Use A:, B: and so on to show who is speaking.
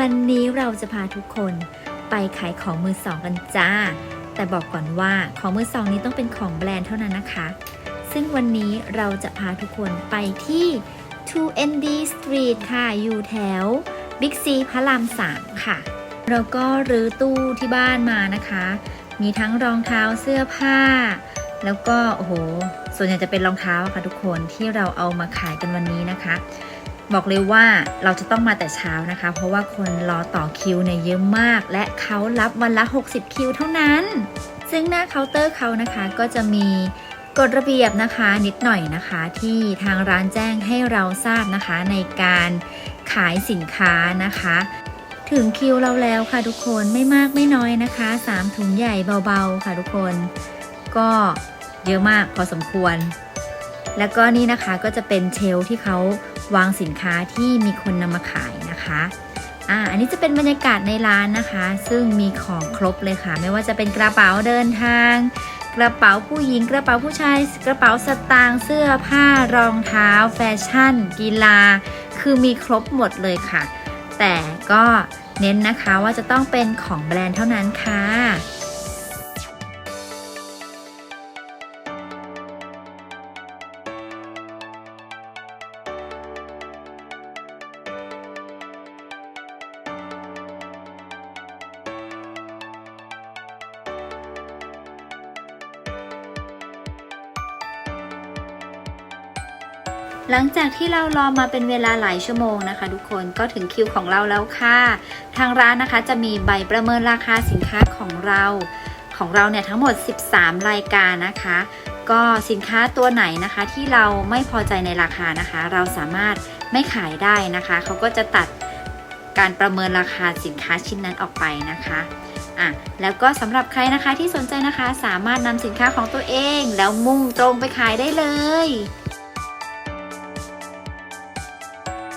A: วันนี้เราจะพาทุกคนไปขายของมือสองกันจ้า แต่บอกก่อนว่าของมือสองนี้ต้องเป็นของแบรนด์เท่านั้นนะคะ ซึ่งวันนี้เราจะพาทุกคนไปที่ 2ND Street ค่ะ อยู่แถว Big C พระราม3ค่ะ เราก็รื้อตู้ที่บ้านมานะคะ มีทั้งรองเท้าเสื้อผ้า แล้วก็โอ้โห ส่วนใหญ่จะเป็นรองเท้าค่ะทุกคนที่เราเอามาขายกันวันนี้นะคะ บอกเลยว่าเราจะต้องมาแต่เช้านะคะ เพราะว่าคนรอต่อคิวเนี่ยเยอะมาก และเขารับวันละ 60 คิวเท่านั้น ซึ่งหน้าเคาน์เตอร์เขานะคะก็จะมีกฎระเบียบนะคะนิดหน่อยนะคะ ที่ทางร้านแจ้งให้เราทราบนะคะในการขายสินค้านะคะ ถึงคิวเราแล้วค่ะทุกคนไม่มากไม่น้อยนะคะ 3 ถุงใหญ่เบาๆค่ะทุกคน ก็เยอะมากพอสมควร แล้วก็นี่นะคะก็จะเป็นเชลที่เขาวางสินค้าที่มีคนนำมาขายนะคะอ่าอันนี้จะเป็นบรรยากาศในร้านนะคะ ซึ่งมีของครบเลยค่ะ ไม่ว่าจะเป็นกระเป๋าเดินทาง กระเป๋าผู้หญิง กระเป๋าผู้ชาย กระเป๋าสตางค์เสื้อผ้ารองเท้า แฟชั่น กีฬา คือมีครบหมดเลยค่ะ แต่ก็เน้นนะคะว่าจะต้องเป็นของแบรนด์เท่านั้นค่ะ หลังจากที่เรารอมาเป็นเวลาหลายชั่วโมงนะคะ ทุกคนก็ถึงคิวของเราแล้วค่ะ ทางร้านนะคะจะมีใบประเมินราคาสินค้าของเราของเราเนี่ยทั้งหมด 13 รายการนะคะ ก็สินค้าตัวไหนนะคะที่เราไม่พอใจในราคานะคะ เราสามารถไม่ขายได้นะคะเขาก็จะตัดการประเมินราคาสินค้าชิ้นนั้นออกไปนะคะอะแล้วก็สำหรับใครนะคะที่สนใจนะคะ สามารถนำสินค้าของตัวเอง แล้วมุ่งตรงไปขายได้เลย